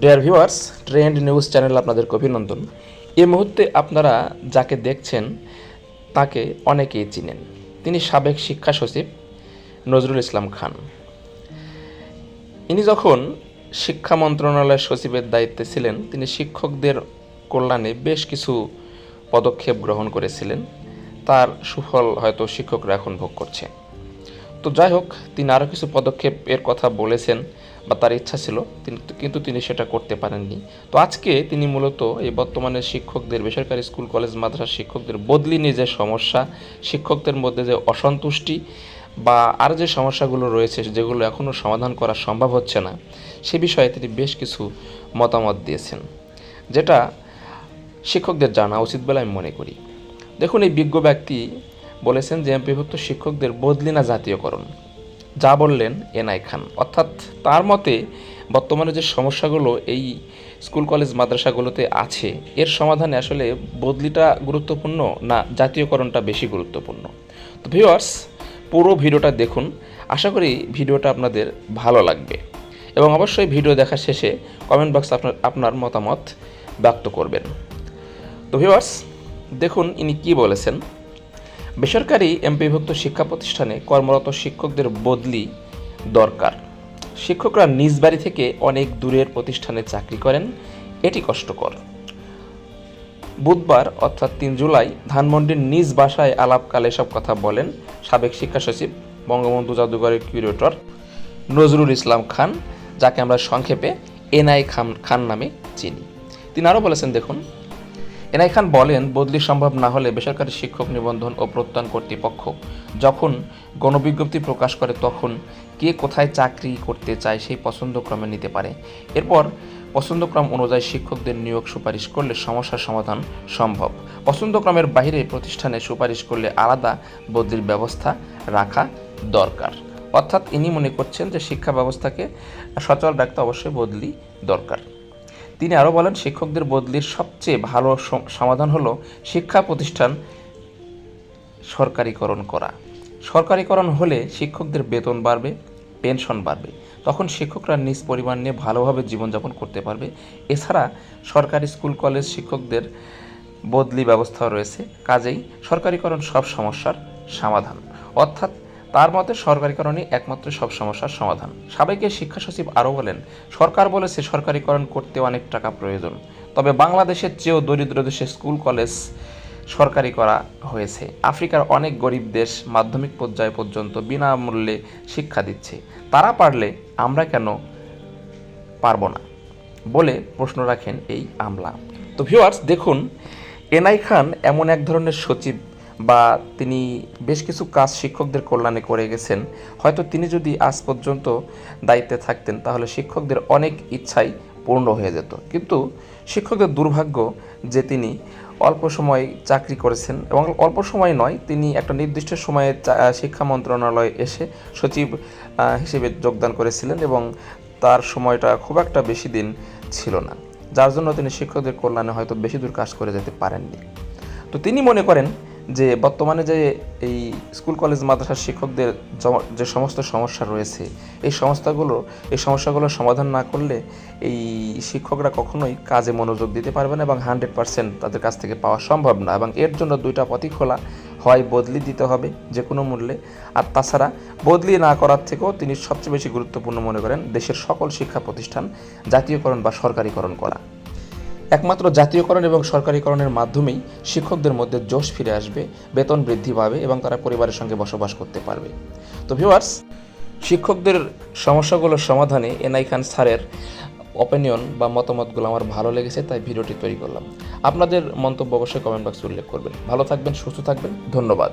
Dear viewers trend news channel আপনাদেরকে অভিনন্দন। এ মুহূর্তে আপনারা যাকে দেখছেন, তাকে অনেকেই চিনেন। তিনি সাবেক শিক্ষা সচিব নজরুল ইসলাম খান। ইনি যখন শিক্ষা মন্ত্রণালয়ের সচিবের দায়িত্বে ছিলেন, তিনি শিক্ষকদের কল্যাণে বেশ কিছু পদক্ষেপ গ্রহণ করেছিলেন। তার সুফল হয়তো শিক্ষকরা এখন ভোগ করছে তো যাই হোক, তিনি আরও কিছু পদক্ষেপের কথা বলেছেন। বা তার ইচ্ছা ছিল কিন্তু তিনি সেটা করতে পারেননি। তো আজকে তিনি মূলত এই বর্তমানে শিক্ষকদের, বেসরকারি স্কুল, কলেজ, মাদ্রাসার শিক্ষকদের বদলি নিয়ে যে সমস্যা, শিক্ষকদের মধ্যে যে অসন্তুষ্টি বা আর যে সমস্যাগুলো রয়েছে, যেগুলো এখনও সমাধান করা সম্ভব হচ্ছে না, সে বিষয়ে তিনি বেশ কিছু মতামত দিয়েছেন, যেটা শিক্ষকদের জানা উচিত বলে আমি মনে করি। দেখুন, এই বিজ্ঞ ব্যক্তি বলেছেন যে এমপিভুক্ত শিক্ষকদের বদলি না জাতীয়করণ। যা বললেন এনআই খান। অর্থাৎ তার মতে বর্তমানে যে সমস্যাগুলো এই স্কুল কলেজ মাদ্রাসাগুলোতে আছে, এর সমাধানে আসলে বদলিটা গুরুত্বপূর্ণ না জাতীয়করণটা বেশি গুরুত্বপূর্ণ? তো ভিউয়ার্স পুরো ভিডিওটা দেখুন। আশা করি ভিডিওটা আপনাদের ভালো লাগবে। এবং অবশ্যই ভিডিও দেখা শেষে কমেন্ট বক্সে আপনার আপনার মতামত ব্যক্ত করবেন। তো ভিউয়ার্স দেখুন ইনি কি বলেছেন। বেসরকারি এমপিভুক্ত শিক্ষা প্রতিষ্ঠানে কর্মরত শিক্ষকদের বদলি দরকার। শিক্ষকরা নিজ বাড়ি থেকে অনেক দূরের প্রতিষ্ঠানে চাকরি করেন, এটি কষ্টকর। বুধবার, অর্থাৎ তিন জুলাই, ধানমন্ডির নিজ বাসায় আলাপকালে সব কথা বলেন সাবেক শিক্ষা সচিব, বঙ্গবন্ধু জাদুঘরের কিউরেটর নজরুল ইসলাম খান, যাকে আমরা সংক্ষেপে এনআই খান খান নামে চিনি। তিনি আরও বলেছেন, দেখুন এনআই খান বলেন, বদলি সম্ভব না হলে বেসরকারি শিক্ষক নিবন্ধন ও প্রত্যয়ন কর্তৃপক্ষ যখন গণবিজ্ঞপ্তি প্রকাশ করে তখন কে কোথায় চাকরি করতে চায় সেই পছন্দক্রমে নিতে পারে। এরপর পছন্দক্রম অনুযায়ী শিক্ষকদের নিয়োগ সুপারিশ করলে সমস্যার সমাধান সম্ভব। পছন্দক্রমের বাইরে প্রতিষ্ঠানে সুপারিশ করলে আলাদা বদলির ব্যবস্থা রাখা দরকার। অর্থাৎ ইনি মনে করছেন যে শিক্ষা ব্যবস্থাকে সচল রাখতে অবশ্যই বদলি দরকার। তিনি আরও বলেন, শিক্ষকদের বদলির সবচেয়ে ভালো সমাধান হলো শিক্ষা প্রতিষ্ঠান সরকারিকরণ করা। সরকারিকরণ হলে শিক্ষকদের বেতন বাড়বে, পেনশন বাড়বে। তখন শিক্ষকরা নিজ পরিমাণ নিয়ে ভালোভাবে জীবনযাপন করতে পারবে। এছাড়া সরকারি স্কুল, কলেজ শিক্ষকদের বদলি ব্যবস্থা রয়েছে। কাজেই সরকারিকরণ সব সমস্যার সমাধান। অর্থাৎ তার মতে সরকারিকরণই একমাত্র সব সমস্যার সমাধান। সাবেকের শিক্ষা সচিব আরও বলেন, সরকার বলেছে সরকারিকরণ করতে অনেক টাকা প্রয়োজন। তবে বাংলাদেশের চেয়েও দরিদ্র দেশে স্কুল, কলেজ সরকারি করা হয়েছে। আফ্রিকার অনেক গরিব দেশ মাধ্যমিক পর্যায় পর্যন্ত বিনামূল্যে শিক্ষা দিচ্ছে। তারা পারলে আমরা কেন পারব না? বলে প্রশ্ন রাখেন এই আমলা। তো ভিউয়ার্স দেখুন, এনআই খান এমন এক ধরনের সচিব বা তিনি বেশ কিছু কাজ শিক্ষকদের কল্যাণে করে গেছেন, হয়তো তিনি যদি আজ পর্যন্ত দায়িত্বে থাকতেন, তাহলে শিক্ষকদের অনেক ইচ্ছাই পূর্ণ হয়ে যেত। কিন্তু শিক্ষকদের দুর্ভাগ্য যে তিনি অল্প সময় চাকরি করেছেন এবং অল্প সময় নয়, তিনি একটা নির্দিষ্ট সময়ে শিক্ষা মন্ত্রণালয়ে এসে সচিব হিসেবে যোগদান করেছিলেন এবং তার সময়টা খুব একটা বেশি দিন ছিল না, যার জন্য তিনি শিক্ষকদের কল্যাণে হয়তো বেশি দূর কাজ করে যেতে পারেননি। তো তিনি মনে করেন যে বর্তমানে যে এই স্কুল, কলেজ, মাদ্রাসার শিক্ষকদের যে সমস্ত সমস্যা রয়েছে, এই সমস্যাগুলো, এই সমস্যাগুলোর সমাধান না করলে এই শিক্ষকরা কখনোই কাজে মনোযোগ দিতে পারবে না এবং হান্ড্রেড পার্সেন্ট তাদের কাছ থেকে পাওয়া সম্ভব না এবং এর জন্য দুইটা পথই খোলা, হয় বদলি দিতে হবে যে কোনো মূল্যে আর তাছাড়া বদলি না করার থেকেও তিনি সবচেয়ে বেশি গুরুত্বপূর্ণ মনে করেন দেশের সকল শিক্ষা প্রতিষ্ঠান জাতীয়করণ বা সরকারিকরণ করা। একমাত্র জাতীয়করণ এবং সরকারিকরণের মাধ্যমেই শিক্ষকদের মধ্যে জোশ ফিরে আসবে, বেতন বৃদ্ধি পাবে এবং তারা পরিবারের সঙ্গে বসবাস করতে পারবে। তো ভিউয়ার্স শিক্ষকদের সমস্যাগুলোর সমাধানে এনআই খান স্যারের অপিনিয়ন বা মতামতগুলো আমার ভালো লেগেছে, তাই ভিডিওটি তৈরি করলাম। আপনাদের মন্তব্য অবশ্যই কমেন্ট বক্সে উল্লেখ করবেন। ভালো থাকবেন, সুস্থ থাকবেন, ধন্যবাদ।